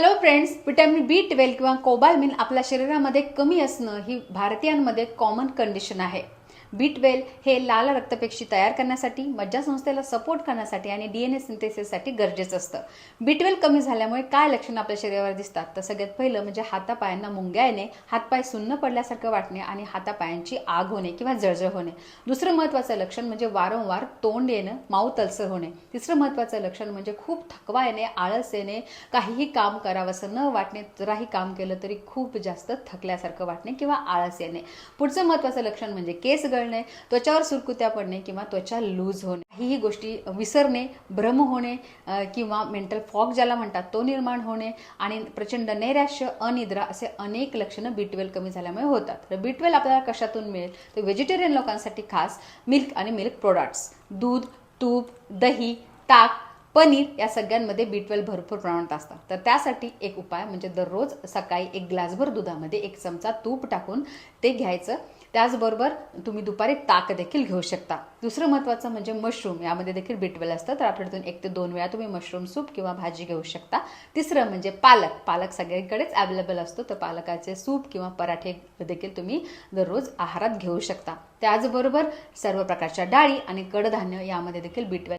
Hello friends vitamin B twelve किंवा cobalamin आपल्या शरीरामध्ये कमी असणं ही भारतीयांमध्ये कॉमन कंडिशन आहे. बीटवेल हे लाल रक्तपेशी तयार करण्यासाठी मज्जासंस्थेला सपोर्ट करण्यासाठी आणि डी एन ए सिंथेसिससाठी गरजेचं असतं. बीटवेल कमी झाल्यामुळे काय लक्षणं आपल्या शरीरावर दिसतात? तर सगळ्यात पहिलं म्हणजे हातापायांना मुंग्या येणे हातपाय सुन्न पडल्यासारखं वाटणे आणि हातापायांची आग होणे किंवा जळजळ होणे. दुसरं महत्त्वाचं लक्षण म्हणजे वारंवार तोंड येणं माऊथ अल्सर होणे. तिसरं महत्त्वाचं लक्षण म्हणजे खूप थकवा येणे आळस येणे काहीही काम करावंसं न वाटणे जराही काम केलं तरी खूप जास्त थकल्यासारखं वाटणे किंवा आळस येणे. पुढचं महत्त्वाचं लक्षण म्हणजे केस गळणे त्वचावर सुरकुत्या पडणे किंवा त्वचा लूज होणे काहीही गोष्टी विसरणे भ्रम होणे किंवा मेंटल फॉग ज्याला म्हणतात तो निर्माण होणे आणि प्रचंड नैराश्य अनिद्रा असे अनेक लक्षणं बी ट्वेल्व कमी झाल्यामुळे होतात. तर बी ट्वेल्व आपल्याला कशातून मिळेल? तर व्हेजिटेरियन लोकांसाठी खास मिल्क आणि मिल्क प्रोडक्ट्स दूध तूप दही ताक पनीर या सगळ्यांमध्ये बी ट्वेल्व भरपूर प्रमाणात असतात. तर त्यासाठी एक उपाय म्हणजे दररोज सकाळी एक ग्लासभर दुधामध्ये एक चमचा तूप टाकून ते घ्यायचं. त्याचबरोबर तुम्ही दुपारी ताक देखील घेऊ शकता. दुसरं महत्त्वाचं म्हणजे मशरूम यामध्ये देखील बीटवेल असतं. तर आठवड्यातून एक ते दोन वेळा तुम्ही मशरूम सूप किंवा भाजी घेऊ शकता. तिसरं म्हणजे पालक. पालक सगळ्यांकडेच अवेलेबल असतो. तर पालकाचे सूप किंवा पराठे देखील तुम्ही दररोज आहारात घेऊ शकता. त्याचबरोबर सर्व प्रकारच्या डाळी आणि कडधान्य यामध्ये देखील बीटवेल